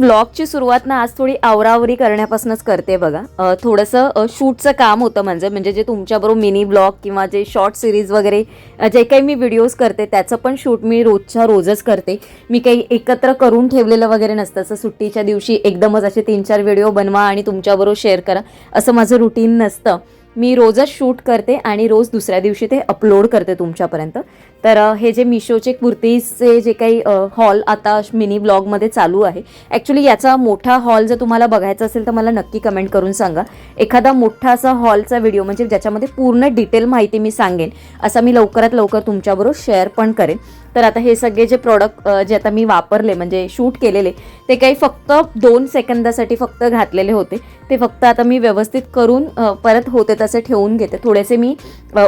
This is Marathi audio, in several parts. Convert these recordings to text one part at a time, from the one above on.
ब्लॉगची सुरुवात ना आज थोडी आवरावरी करण्यापासूनच करते बघा. थोडंसं शूटचं काम होतं म्हणजे म्हणजे जे तुमच्याबरोबर मिनी ब्लॉग किंवा जे शॉर्ट सिरीज वगैरे जे काही मी व्हिडिओज करते त्याचं पण शूट मी रोजच्या रोजच करते. मी काही एकत्र करून ठेवलेलं वगैरे नसतं. असं सुट्टीच्या दिवशी एकदमच असे तीन चार व्हिडिओ बनवा आणि तुमच्याबरोबर शेअर करा. असं माझं रुटीन नसतं. मी रोजच शूट करते आणि रोज दुसऱ्या दिवशी ते अपलोड करते तुमच्यापर्यंत. तर हे जे मिशोचे कुर्तीजचे जे काही हॉल आता मिनी ब्लॉगमध्ये चालू आहे ॲक्च्युली याचा मोठा हॉल जर तुम्हाला बघायचा असेल तर मला नक्की कमेंट करून सांगा. एखादा मोठा असा हॉलचा व्हिडिओ म्हणजे ज्याच्यामध्ये पूर्ण डिटेल माहिती मी सांगेन असा मी लवकरात लवकर तुमच्याबरोबर शेअर पण करेन. तर आता हे सगळे जे प्रॉडक्ट जे आता मी वापरले म्हणजे शूट केलेले ते काही फक्त दोन सेकंदासाठी फक्त घातलेले होते. ते फक्त आता मी व्यवस्थित करून परत होते तसे ठेवून घेते. थोडेसे मी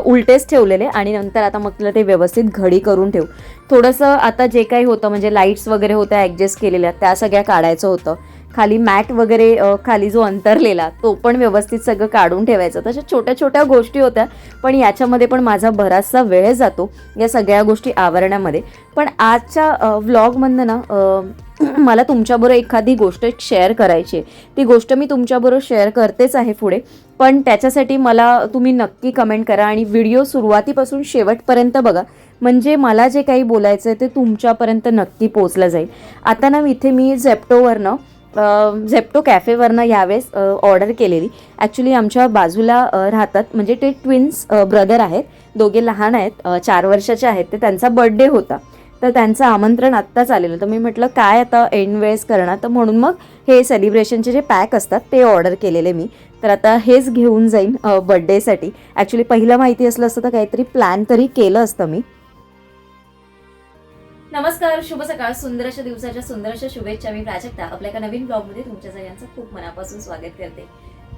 उलटेच ठेवलेले आणि नंतर आता मग ते व्यवस्थित घडी करून ठेव. थोडंसं आता जे काही होतं म्हणजे लाईट्स वगैरे होत्या ॲडजस्ट केलेल्या त्या सगळ्या काढायचं होतं. खाली मॅट वगैरे खाली जो अंतरलेला तो पण व्यवस्थित सगळं काढून ठेवायचं. तशा छोट्या छोट्या गोष्टी होत्या पण याच्यामध्ये पण माझा बराचसा वेळ जातो या सगळ्या गोष्टी आवरण्यामध्ये. पण आजच्या व्लॉगमधनं ना मला तुमच्याबरोबर एखादी गोष्ट शेअर करायची आहे. ती गोष्ट मी तुमच्याबरोबर शेअर करतेच आहे पुढे पण त्याच्यासाठी मला तुम्ही नक्की कमेंट करा आणि व्हिडिओ सुरुवातीपासून शेवटपर्यंत बघा. म्हणजे मला जे काही बोलायचं आहे ते तुमच्यापर्यंत नक्की पोचलं जाईल. आता ना इथे मी झेप्टोवरनं झेप्टो कॅफेवरनं यावेळेस ऑर्डर केलेली. ॲक्च्युली आमच्या बाजूला राहतात म्हणजे ते ट्विन्स ब्रदर आहेत. दोघे लहान आहेत चार वर्षाचे आहेत. ते त्यांचा बड्डे होता. तर त्यांचं आमंत्रण आत्ताच आलेलं. तर मी म्हटलं काय आता एंड वेळेस करणार? तर म्हणून मग हे सेलिब्रेशनचे जे पॅक असतात ते ऑर्डर केलेले मी. तर आता हेच घेऊन जाईन बड्डेसाठी ॲक्च्युली पहिलं माहिती असलं असतं तर काहीतरी प्लॅन तरी केलं असतं मी. नमस्कार शुभ सकाळ. सुंदर अशा दिवसाच्या सुंदर अशा शुभेच्छा मी प्राजक्ता. आपल्या एका नवीन ब्लॉगमध्ये तुमच्या सगळ्यांचं खूप मनापासून स्वागत करते.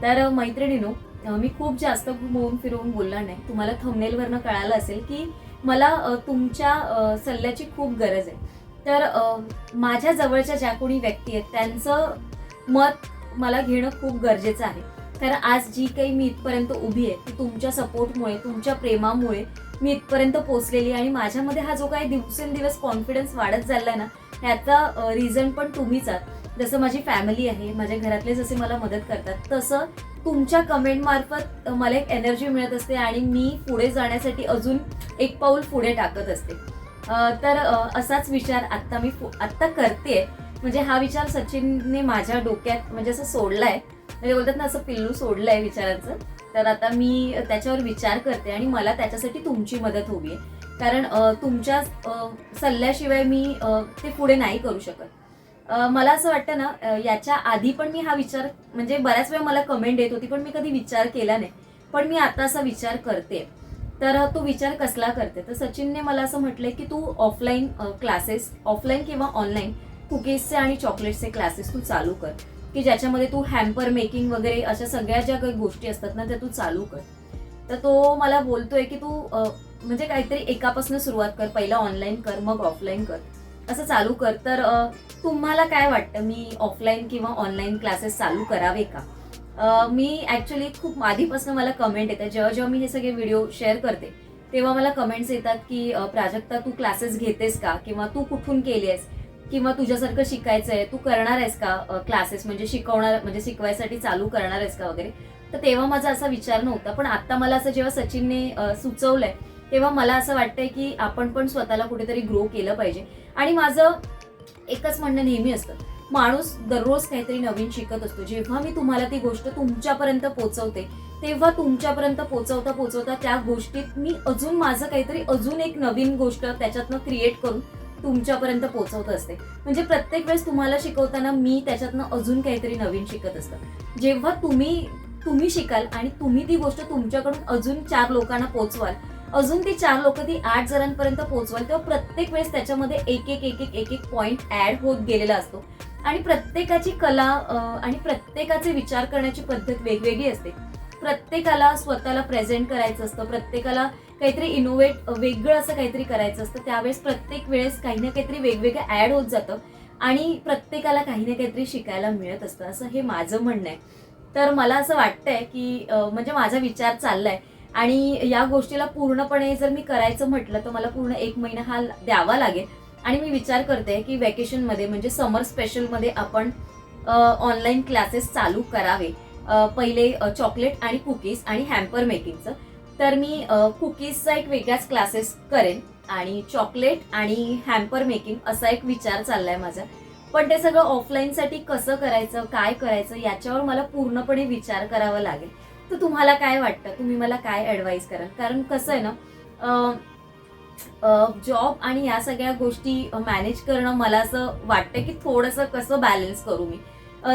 तर मैत्रिणीनो मी खूप जास्त घुमवून फिरवून बोलणार नाही. तुम्हाला थंबनेलवरनं कळालं असेल की मला तुमच्या सल्ल्याची खूप गरज आहे. तर माझ्या जवळच्या ज्या कोणी व्यक्ती आहेत त्यांचं मत मला घेणं खूप गरजेचं आहे. कारण आज जी काही मी इथपर्यंत उभी आहे ती तुमच्या सपोर्टमुळे तुमच्या प्रेमामुळे मी इथपर्यंत पोहोचलेली आहे आणि माझ्यामध्ये हा जो काही दिवसेंदिवस कॉन्फिडन्स वाढत चाललाय ना ह्याचा रिझन पण तुम्हीच आहात. जसं माझी फॅमिली आहे माझ्या घरातले जसे मला मदत करतात तसं तुमच्या कमेंट मार्फत मला एक एनर्जी मिळत असते आणि मी पुढे जाण्यासाठी अजून एक पाऊल पुढे टाकत असते. तर असाच विचार आत्ता मी आत्ता करते म्हणजे हा विचार सचिनने माझ्या डोक्यात म्हणजे असं सोडलाय. म्हणजे बोलतात ना असं पिल्लू सोडलंय विचारांचं. तर आता मी त्याच्यावर विचार करते आणि मला त्याच्यासाठी तुमची मदत हवी आहे. कारण तुमच्या सल्ल्याशिवाय मी ते पुढे नाही करू शकत. मला असं वाटतं ना याच्या आधी पण मी हा विचार म्हणजे बऱ्याच वेळा मला कमेंट येत होती पण मी कधी विचार केला नाही. पण मी आता असा विचार करते. तर तो विचार कसला करते? तर सचिनने मला असं म्हटलंय की तू ऑफलाईन क्लासेस ऑफलाईन किंवा ऑनलाईन कुकीजचे आणि चॉकलेटचे क्लासेस तू चालू कर. की ज्याच्यामध्ये तू हॅम्पर मेकिंग वगैरे अशा सगळ्या ज्या काही गोष्टी असतात ना त्या तू चालू कर. तर तो मला बोलतोय की तू म्हणजे काहीतरी एकापासून सुरुवात कर पहिला ऑनलाईन कर मग ऑफलाईन कर. असं चालू कर. तर तुम्हाला काय वाटतं? मी ऑफलाईन किंवा ऑनलाईन क्लासेस चालू करावे का? मी ॲक्च्युली खूप आधीपासून मला कमेंट येतात. जेव्हा जेव्हा मी हे सगळे व्हिडिओ शेअर करते तेव्हा मला कमेंट्स येतात की प्राजक्ता तू क्लासेस घेतेस का? किंवा तू कुठून केली आहेस किंवा तुझ्यासारखं शिकायचं आहे तू करणार आहेस का क्लासेस म्हणजे शिकवणार म्हणजे शिकवायसाठी चालू करणार आहेस का वगैरे? तर तेव्हा माझा असा विचार नव्हता. पण आता मला असं जेव्हा सचिनने सुचवलंय तेव्हा मला असं वाटतंय की आपण पण स्वतःला कुठेतरी ग्रो केलं पाहिजे. आणि माझं एकच म्हणणं नेहमी असतं. माणूस दररोज काहीतरी नवीन शिकत असतो. जेव्हा मी तुम्हाला ती गोष्ट तुमच्यापर्यंत पोहोचवते तेव्हा तुमच्यापर्यंत पोचवता पोचवता त्या गोष्टीत मी अजून माझं काहीतरी अजून एक नवीन गोष्ट त्याच्यातनं क्रिएट करून तुमच्यापर्यंत पोहोचवत असते. म्हणजे प्रत्येक वेळेस तुम्हाला शिकवताना मी त्याच्यातनं अजून काहीतरी नवीन शिकत असतं. जेव्हा तुम्ही तुम्ही शिकाल आणि तुम्ही ती गोष्ट तुमच्याकडून अजून चार लोकांना पोचवाल अजून ती चार लोक ती आठ जणांपर्यंत पोहोचवाल तेव्हा प्रत्येक वेळेस त्याच्यामध्ये एक एक एक एक एक एक पॉईंट ऍड होत गेलेला असतो. आणि प्रत्येकाची कला आणि प्रत्येकाचे विचार करण्याची पद्धत वेगवेगळी असते. प्रत्येकाला स्वतःला प्रेझेंट करायचं असतं प्रत्येकाला काहीतरी इनोव्हेट वेगळं असं काहीतरी करायचं असतं. त्यावेळेस प्रत्येक वेळेस काही ना काहीतरी वेगवेगळं ऍड होत जातं आणि प्रत्येकाला काही ना काहीतरी शिकायला मिळत असतं. असं हे माझं म्हणणं आहे. तर मला असं वाटतंय की म्हणजे माझा विचार चाललाय आणि या गोष्टीला पूर्णपणे जर मी करायचं म्हटलं तर मला पूर्ण एक महिना हा द्यावा लागेल. आणि मी विचार करते की वेकेशनमध्ये म्हणजे समर स्पेशलमध्ये आपण ऑनलाईन क्लासेस चालू करावे. पहिले चॉकलेट आणि कुकीज आणि हॅम्पर मेकिंगचं तर मी कुकीजचा एक वेगळाच क्लासेस करेन. आणि चॉकलेट आणि हॅम्पर मेकिंग असा एक विचार चाललाय माझा. पण ते सगळं ऑफलाईनसाठी कसं करायचं काय करायचं याच्यावर मला पूर्णपणे विचार करावा लागेल. तर तुम्हाला काय वाटतं? तुम्ही मला काय ॲडवाईस कराल? कारण कसं आहे ना जॉब आणि या सगळ्या गोष्टी मॅनेज करणं मला असं वाटतं की थोडंसं कसं बॅलन्स करू मी.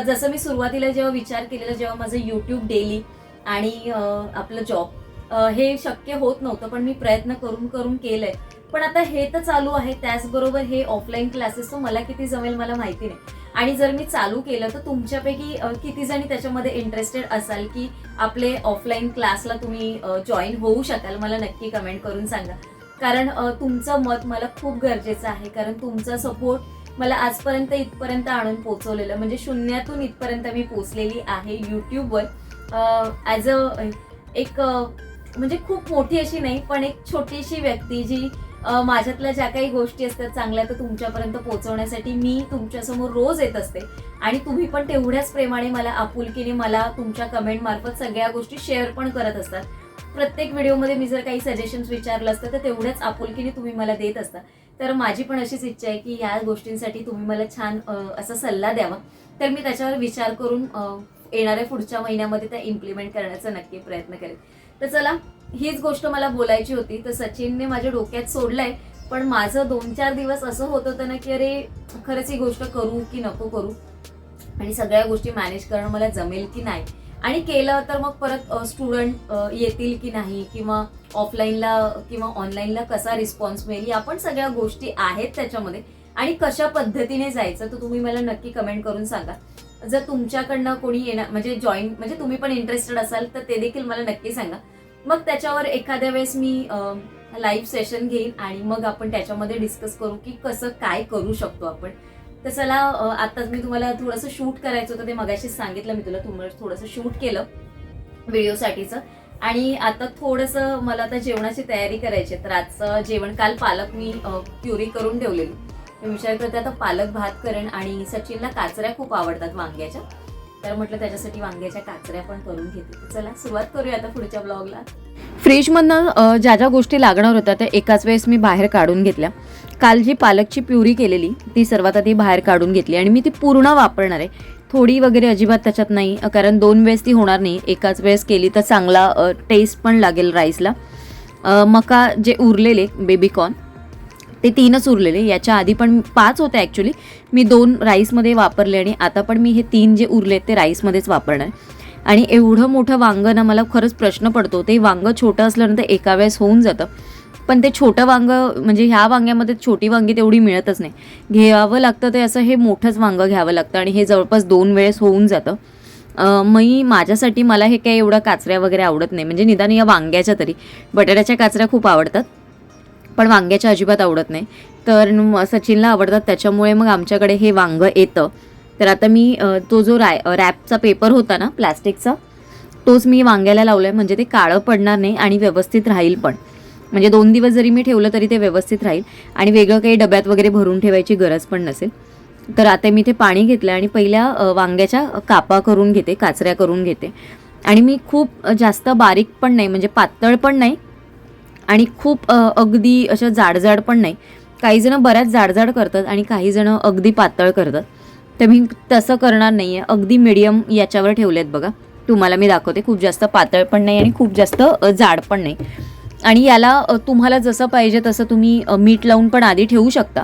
जसं मी सुरुवातीला जेव्हा विचार केलेला जेव्हा माझं यूट्यूब डेली आणि आपलं जॉब हे शक्य होत नव्हतं पण मी प्रयत्न करून करून केलंय. पण आता हे तर चालू आहे त्याचबरोबर हे ऑफलाईन क्लासेस मला किती जमेल मला माहिती नाही. आणि जर मी चालू केलं तर तुमच्यापैकी किती जणी त्याच्यामध्ये इंटरेस्टेड असाल की आपले ऑफलाईन क्लासला तुम्ही जॉईन होऊ शकाल? मला नक्की कमेंट करून सांगा. कारण तुमचं मत मला खूप गरजेचं आहे. कारण तुमचा सपोर्ट मला आजपर्यंत इथपर्यंत आणून पोचवलेलं म्हणजे शून्यातून इथपर्यंत मी पोचलेली आहे यूट्यूबवर ॲज अ एक म्हणजे खूप मोठी अशी नाही पण एक छोटीशी व्यक्ती जी माझ्यातल्या ज्या काही गोष्टी असतात चांगल्या तर तुमच्यापर्यंत पोहोचवण्यासाठी मी तुमच्यासमोर रोज येत असते. आणि तुम्ही पण तेवढ्याच प्रेमाने मला आपुलकीने मला तुमच्या कमेंट मार्फत सगळ्या गोष्टी शेअर पण करत असतात. प्रत्येक व्हिडिओमध्ये मी जर काही सजेशन्स विचारलं असतं तर तेवढ्याच आपुलकीने तुम्ही मला देत असता. तर माझी पण अशीच इच्छा आहे की या गोष्टींसाठी तुम्ही मला छान असा सल्ला द्यावा. तर मी त्याच्यावर विचार करून येणाऱ्या पुढच्या महिन्यामध्ये त्या इम्प्लिमेंट करण्याचा नक्की प्रयत्न करेन. तर चला हीच गोष्ट मला बोलायची होती. तर सचिनने माझ्या डोक्यात सोडलंय. पण माझं दोन चार दिवस असं होत होतं ना की अरे खरंच ही गोष्ट करू की नको करू? आणि सगळ्या गोष्टी मॅनेज करणं मला जमेल की नाही? आणि केलं तर मग परत स्टुडंट येतील की नाही? किंवा ऑफलाईनला किंवा ऑनलाईनला कसा रिस्पॉन्स मिळेल? या पण सगळ्या गोष्टी आहेत त्याच्यामध्ये. आणि कशा पद्धतीने जायचं तर तुम्ही मला नक्की कमेंट करून सांगा. जर तुमच्याकडनं कोणी येणार म्हणजे जॉईन म्हणजे तुम्ही पण इंटरेस्टेड असाल तर ते देखील मला नक्की सांगा. मग त्याच्यावर एखाद्या वेळेस मी लाईव्ह सेशन घेईन आणि मग आपण त्याच्यामध्ये डिस्कस करू की कसं काय करू शकतो आपण. तर चला आताच मी तुम्हाला थोडंसं शूट करायचं होतं ते मगाशीच सांगितलं मी तुला तुम्हाला थोडंसं शूट केलं व्हिडिओसाठीचं आणि आता थोडंसं मला आता जेवणाची तयारी करायची आहे. तर आजचं जेवण काल पालक मी प्युरी करून ठेवलेली. मी विचार करते आता पालक भात करेन आणि सचिनला काचऱ्या खूप आवडतात वांग्याच्या. तर म्हटलं त्याच्यासाठी वांग्याच्या काचऱ्या पण करून घेते. चला सुरुवात करूया आता पुढच्या ब्लॉगला. फ्रीजमधनं ज्या ज्या गोष्टी लागणार होत्या त्या एकाच वेळेस मी बाहेर काढून घेतल्या. काल जी पालकची प्युरी केलेली ती सर्वात आधी बाहेर काढून घेतली आणि मी ती पूर्ण वापरणार आहे. थोडी वगैरे अजिबात त्याच्यात नाही कारण दोन वेळेस ती होणार नाही. एकाच वेळेस केली तर चांगला टेस्ट पण लागेल राईसला मका जे उरलेले बेबीकॉर्न ते तीनच उरलेले याच्या आधी पण पाच होते ॲक्च्युली मी दोन राईसमध्ये वापरले आणि आता पण मी हे तीन जे उरले ते राईसमध्येच वापरणार. आणि एवढं मोठं वांगं ना मला खरंच प्रश्न पडतो. ते वांगं छोटं असल्यानंतर एका वेळेस होऊन जातं. पण ते छोटं वांगं म्हणजे ह्या वांग्यामध्ये छोटी वांगी तेवढी मिळतच नाही. घ्यावं लागतं ते असं हे मोठंच वांगं घ्यावं लागतं आणि हे जवळपास दोन वेळेस होऊन जातं. मी माझ्यासाठी मला हे काही एवढं काचऱ्या वगैरे आवडत नाही. म्हणजे निदान या वांग्याच्या तरी. बटाट्याच्या काचऱ्या खूप आवडतात. पण वांग्याच्या अजिबात आवडत नाही. तर सचिनला आवडतात त्याच्यामुळे मग आमच्याकडे हे वांगं येतं. तर आता मी तो जो राय रॅपचा पेपर होता ना प्लॅस्टिकचा तोच मी वांग्याला लावला आहे म्हणजे ते काळं पडणार नाही आणि व्यवस्थित राहील पण. म्हणजे दोन दिवस जरी मी ठेवलं तरी ते व्यवस्थित राहील आणि वेगळं काही डब्यात वगैरे भरून ठेवायची गरज पण नसेल. तर आता मी ते पाणी घेतलं आणि पहिल्या वांग्याच्या कापा करून घेते काचऱ्या करून घेते. आणि मी खूप जास्त बारीक पण नाही म्हणजे पातळ पण नाही आणि खूप अगदी अशा जाडजाड पण नाही. काहीजणं बऱ्याच जाडजाड करतात आणि काहीजणं अगदी पातळ करतात. तर मी तसं करणार नाही आहे अगदी मिडियम याच्यावर ठेवलेत बघा. तुम्हाला मी दाखवते. खूप जास्त पातळ पण नाही आणि खूप जास्त जाड पण नाही. आणि याला तुम्हाला जसं पाहिजे तसं तुम्ही मीठ लावून पण आधी ठेवू शकता.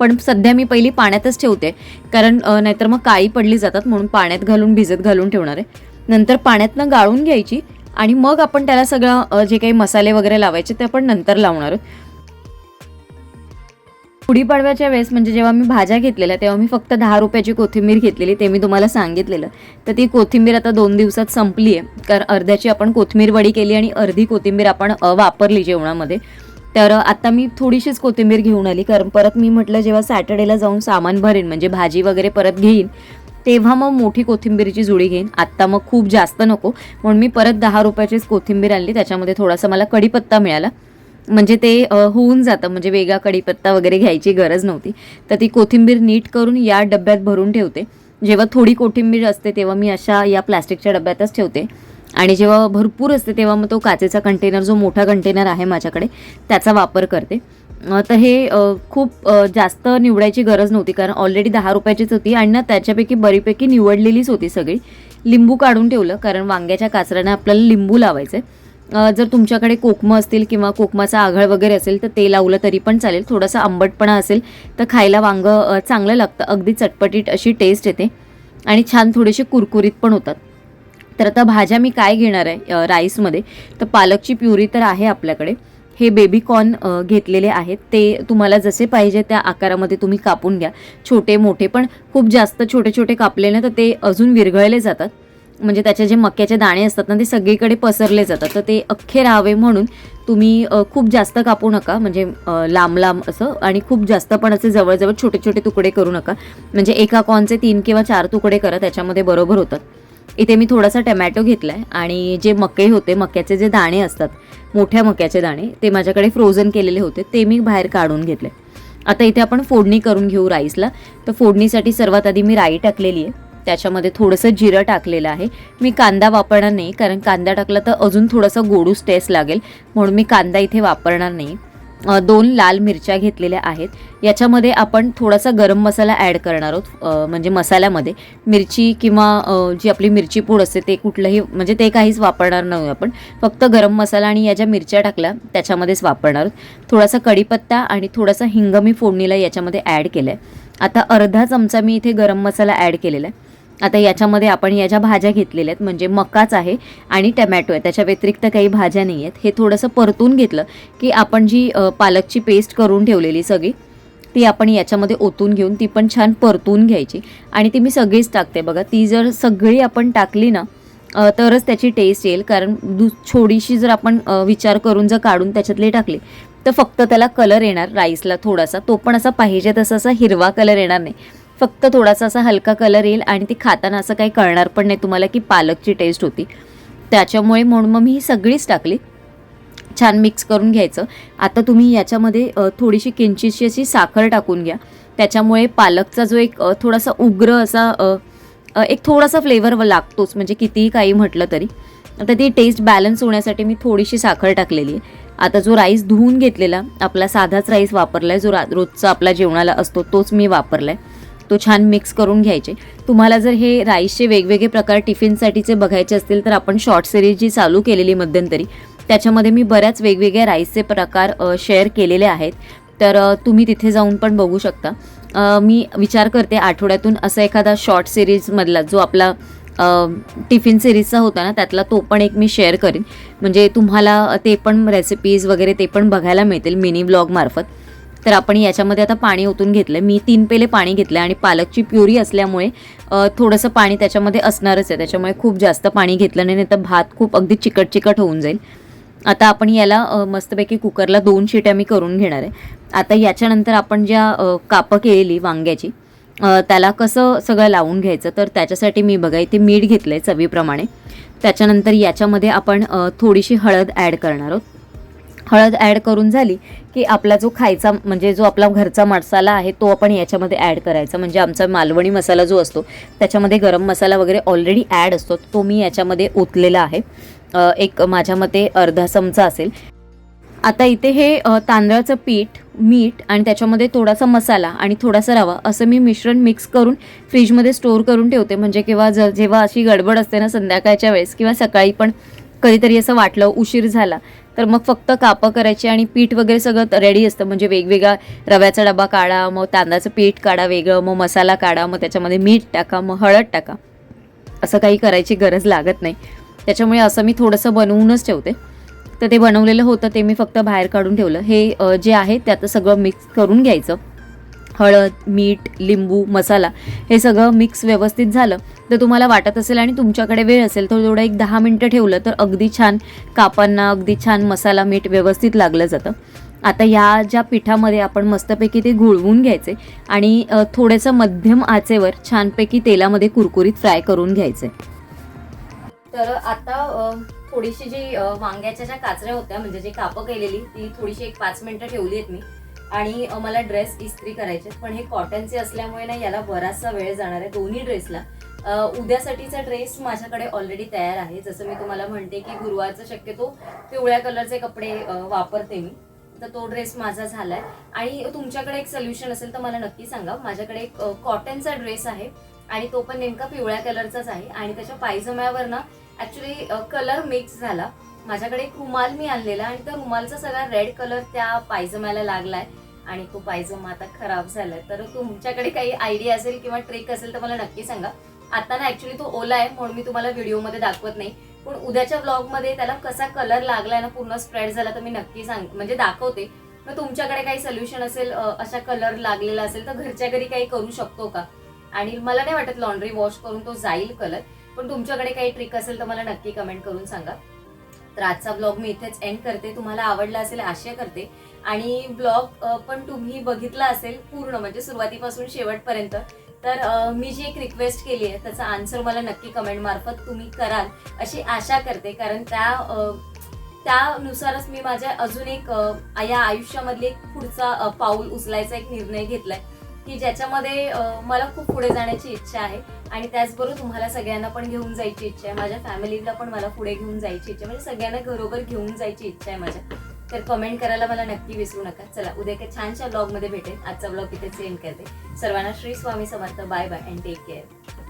पण सध्या मी पहिली पाण्यातच ठेवते. कारण नाहीतर मग काळी पडली जातात म्हणून पाण्यात घालून भिजत घालून ठेवणार आहे. नंतर पाण्यातनं गाळून घ्यायची. आणि मग आपण त्याला सगळं जे काही मसाले वगैरे लावायचे ते आपण नंतर लावणार आहोत. गुढीपाडव्याच्या वेळेस म्हणजे जेव्हा मी भाज्या घेतलेल्या तेव्हा मी फक्त दहा रुपयाची कोथिंबीर घेतलेली ते मी तुम्हाला सांगितलेलं. तर ती कोथिंबीर आता दोन दिवसात संपली आहे कारण अर्ध्याची आपण कोथिंबीर वडी केली आणि अर्धी कोथिंबीर आपण वापरली जेवणामध्ये. तर आता मी थोडीशीच कोथिंबीर घेऊन आली कारण परत मी म्हटलं जेव्हा सॅटर्डेला जाऊन सामान भरेन म्हणजे भाजी वगैरे परत घेईन तेव्हा मग मोठी कोथिंबीरची जुडी घेईन. आत्ता मग खूप जास्त नको. म्हणून मी परत दहा रुपयाचीच कोथिंबीर आणली. त्याच्यामध्ये थोडासा मला कढीपत्ता मिळाला. म्हणजे ते होऊन जातं. म्हणजे वेगळा कढीपत्ता वगैरे घ्यायची गरज नव्हती. तर ती कोथिंबीर नीट करून या डब्यात भरून ठेवते. जेव्हा थोडी कोथिंबीर असते तेव्हा मी अशा या प्लास्टिकच्या डब्यातच ठेवते. आणि जेव्हा भरपूर असते तेव्हा मग तो काचेचा कंटेनर जो मोठा कंटेनर आहे माझ्याकडे त्याचा वापर करते. तर हे खूप जास्त निवडायची गरज नव्हती कारण ऑलरेडी दहा रुपयाचीच होती आणि ना त्याच्यापैकी बरीपैकी निवडलेलीच होती सगळी. लिंबू काढून ठेवलं कारण वांग्याच्या काचऱ्याने आपल्याला लिंबू लावायचं. आहे जर तुमच्याकडे कोकमं असतील किंवा कोकमाचा आघळ वगैरे असेल तर ते लावलं तरी पण चालेल. थोडासा आंबटपणा असेल तर खायला वांगं चांगलं लागतं. अगदी चटपटीत अशी टेस्ट येते. आणि छान थोडेसे कुरकुरीत पण होतात. तर आता भाज्या मी काय घेणार आहे राईसमध्ये तर पालकची प्युरी तर आहे आपल्याकडे. हे बेबीकॉर्न घेतलेले आहेत. ते तुम्हाला जसे पाहिजे त्या आकारामध्ये तुम्ही कापून घ्या. छोटे मोठे पण खूप जास्त छोटे छोटे कापले ना तर ते अजून विरघळले जातात. म्हणजे त्याचे जे मक्याचे दाणे असतात ना ते सगळीकडे पसरले जातात. तर ते अख्खे राहावे म्हणून तुम्ही खूप जास्त कापू नका. म्हणजे लांब लांब असं. आणि खूप जास्त पण असे जवळजवळ छोटे छोटे तुकडे करू नका. म्हणजे एका कॉनचे तीन किंवा चार तुकडे करा त्याच्यामध्ये बरोबर होतात. इथे मी थोडासा टमॅटो घेतला आहे आणि जे मके होते मक्याचे जे दाणे असतात मोठ्या मक्याचे दाणे ते माझ्याकडे फ्रोझन केलेले होते ते मी बाहेर काढून घेतले. आता इथे आपण फोडणी करून घेऊ राईसला तर फोडणीसाठी सर्वात आधी मी राई टाकलेली आहे. त्याच्यामध्ये थोडंसं जिरं टाकलेलं आहे. मी कांदा वापरणार नाही कारण कांदा टाकला तर अजून थोडंसं गोडूस टेस्ट लागेल. म्हणून मी कांदा इथे वापरणार नाही. दोन लाल मिरच्या घेतलेल्या आहेत. याच्यामध्ये आपण थोडासा गरम मसाला ॲड करणार आहोत. म्हणजे मसाल्यामध्ये. मिरची किंवा जी आपली मिरची पूड असते ते कुठलंही म्हणजे ते काहीच वापरणार नाही आपण. फक्त गरम मसाला आणि या ज्या मिरच्या टाकल्या त्याच्यामध्येच वापरणार आहोत. थोडासा कढीपत्ता आणि थोडासा हिंग मी फोडणीला याच्यामध्ये ॲड केलं आहे आता अर्धा चमचा मी इथे गरम मसाला ॲड केलेला आहे. आता याच्यामध्ये आपण या ज्या भाज्या घेतलेल्या आहेत म्हणजे मकाच आहे आणि टमॅटो आहे त्याच्या व्यतिरिक्त काही भाज्या नाही आहेत हे थोडंसं परतून घेतलं की आपण जी पालकची पेस्ट करून ठेवलेली सगळी ती आपण याच्यामध्ये ओतून घेऊन ती पण छान परतून घ्यायची आणि ती मी सगळीच टाकते. बघा ती जर सगळी आपण टाकली ना तरच त्याची टेस्ट येईल. कारण दु थोडीशी जर आपण विचार करून जर काढून त्याच्यातले टाकली तर फक्त त्याला कलर येणार राईसला थोडासा. तो पण असा पाहिजे तसा असा हिरवा कलर येणार नाही. फक्त थोडासा असा हलका कलर येईल आणि ती खाताना असं काही कळणार पण नाही तुम्हाला की पालकची टेस्ट होती. त्याच्यामुळे म्हणून मग मी ही सगळीच टाकली. छान मिक्स करून घ्यायचं. आता तुम्ही याच्यामध्ये थोडीशी किंचितशी अशी साखर टाकून घ्या. त्याच्यामुळे पालकचा जो एक थोडासा उग्र असा एक थोडासा फ्लेवर लागतोच म्हणजे कितीही काही म्हटलं तरी. आता ती टेस्ट बॅलन्स होण्यासाठी मी थोडीशी साखर टाकलेली आहे. आता जो राईस धुवून घेतलेला आपला साधाच राईस वापरला आहे जो रा रोजचा आपला जेवणाला असतो तोच मी वापरला आहे तो छान मिक्स करून घ्यायचे. तुम्हाला जर हे राईसचे वेगवेगळे प्रकार टिफिनसाठीचे बघायचे असतील तर आपण शॉर्ट सिरीज जी चालू केलेली मध्यंतरी त्याच्यामध्ये मी बऱ्याच वेगवेगळ्या राईसचे प्रकार शेअर केलेले आहेत. तर तुम्ही तिथे जाऊन पण बघू शकता. मी विचार करते आठवड्यातून असा एखादा शॉर्ट सिरीजमधला जो आपला टिफिन सिरीजचा होता ना त्यातला तो पण एक मी शेअर करीन. म्हणजे तुम्हाला ते पण रेसिपीज वगैरे ते पण बघायला मिळतील मिनी ब्लॉगमार्फत तर आपण याच्यामध्ये आता पाणी ओतून घेतलं मी तीन पेले पाणी घेतलं आणि पालकची प्युरी असल्यामुळे थोडंसं पाणी त्याच्यामध्ये असणारच आहे. त्याच्यामुळे खूप जास्त पाणी घेतलं नाही तर भात खूप अगदी चिकट चिकट होऊन जाईल. आता आपण याला मस्तपैकी कुकरला दोन शिट्या मी करून घेणार आहे. आता याच्यानंतर आपण ज्या कापं केलेली वांग्याची त्याला कसं सगळं लावून घ्यायचं तर त्याच्यासाठी मी बघा इथे मीठ घेतलं आहे चवीप्रमाणे. त्याच्यानंतर याच्यामध्ये आपण थोडीशी हळद ॲड करणार आहोत. हळद ॲड करून झाली की आपला जो खायचा म्हणजे जो आपला घरचा मसाला आहे तो आपण याच्यामध्ये ॲड करायचा. म्हणजे आमचा मालवणी मसाला जो असतो त्याच्यामध्ये गरम मसाला वगैरे ऑलरेडी ॲड असतो तो मी याच्यामध्ये ओतलेला आहे. एक माझ्या मते अर्धा चमचा असेल. आता इथे हे तांदळाचं पीठ मीठ आणि त्याच्यामध्ये थोडासा मसाला आणि थोडासा रवा असं मी मिश्रण मिक्स करून फ्रीजमध्ये स्टोअर करून ठेवते. म्हणजे किंवा ज जेव्हा अशी गडबड असते ना संध्याकाळच्या वेळेस किंवा सकाळी पण कधीतरी असं वाटलं उशीर झाला तर मग फक्त कापं करायची आणि पीठ वगैरे सगळं रेडी असतं. म्हणजे वेगवेगळा रव्याचा डबा काढा मग तांदळाचं पीठ काढा वेगळं मग मसाला काढा मग त्याच्यामध्ये मीठ टाका मग हळद टाका. असं काही करायची गरज लागत नाही. त्याच्यामुळे असं मी थोडंसं बनवूनच ठेवते. तर ते बनवलेलं होतं ते मी फक्त बाहेर काढून ठेवलं. हे जे आहे त्यात सगळं मिक्स करून घ्यायचं. हळद मीठ लिंबू मसाला हे सगळं मिक्स व्यवस्थित झालं. तर तुम्हाला वाटत असेल आणि तुमच्याकडे वेळ असेल तर थोडं एक दहा मिनटं ठेवलं तर अगदी छान कापांना अगदी छान मसाला मीठ व्यवस्थित लागलं जातं. आता या ज्या पिठामध्ये आपण मस्तपैकी ते घुळवून घ्यायचे आणि थोडंसं मध्यम आचेवर छानपैकी तेलामध्ये कुरकुरीत फ्राय करून घ्यायचे. तर आता थोडीशी जी वांग्याच्या ज्या काचऱ्या होत्या म्हणजे जी कापं केलेली ती थोडीशी एक पाच मिनिटं ठेवली आहेत मी. आणि मला ड्रेस इस्त्री करायचे पण हे कॉटनचे असल्यामुळे ना याला बराचसा वेळ जाणार आहे दोन्ही ड्रेसला उद्यासाठीचा ड्रेस माझ्याकडे ऑलरेडी तयार आहे. जसं मी तुम्हाला म्हणते की गुरुवारचं शक्यतो पिवळ्या कलरचे कपडे वापरते मी. तर तो ड्रेस माझा झालाय. आणि तुमच्याकडे एक सोल्युशन असेल तर मला नक्की सांगा. माझ्याकडे एक कॉटनचा ड्रेस आहे आणि तो पण नेमका पिवळ्या कलरचाच आहे आणि त्याच्या पायजम्यावर ना ऍक्च्युली कलर मिक्स झाला. माझ्याकडे एक रुमाल मी आणलेला आणि त्या रुमालचा सगळा रेड कलर त्या पायजम्याला लागलाय. आणि तो पायजमा आता खराब झालाय तर तुमच्याकडे काही आयडिया असेल किंवा ट्रिक असेल तर मला नक्की सांगा. आता ना ऍक्च्युली तो ओला आहे म्हणून मी तुम्हाला व्हिडिओमध्ये दाखवत नाही. पण उद्याच्या ब्लॉगमध्ये त्याला कसा कलर लागलाय ना पूर्ण स्प्रेड झाला तर मी नक्की सांग म्हणजे दाखवते. मग तुमच्याकडे काही सोल्युशन असेल अशा कलर लागलेला असेल तर घरच्या घरी काही करू शकतो का? आणि मला नाही वाटत लॉन्ड्री वॉश करून तो जाईल कलर पण तुमच्याकडे काही ट्रिक असेल तर मला नक्की कमेंट करून सांगा. तर आजचा ब्लॉग मी इथेच एंड करते. तुम्हाला आवडला असेल आशा करते. आणि ब्लॉग पण तुम्ही बघितला असेल पूर्ण म्हणजे सुरुवातीपासून शेवटपर्यंत. तर मी जी एक रिक्वेस्ट केली आहे त्याचा आन्सर मला नक्की कमेंट मार्फत तुम्ही कराल अशी आशा करते. कारण त्या त्यानुसारच मी माझ्या अजून एक या आयुष्यामधली एक पुढचा पाऊल उचलायचा एक निर्णय घेतलाय. की ज्याच्यामध्ये मला खूप पुढे जाण्याची इच्छा आहे आणि त्याचबरोबर तुम्हाला सगळ्यांना पण घेऊन जायची इच्छा आहे. माझ्या फॅमिलीला पण मला पुढे घेऊन जायची इच्छा आहे. म्हणजे सगळ्यांना घरोघर घेऊन जायची इच्छा आहे माझ्या. तर कमेंट करायला मला नक्की विसरू नका. चला उद्या एका छानशा ब्लॉगमध्ये भेटेल आजचा ब्लॉग इथे सेंड करते. सर्वांना Shri Swami Samarth. Bye bye and take care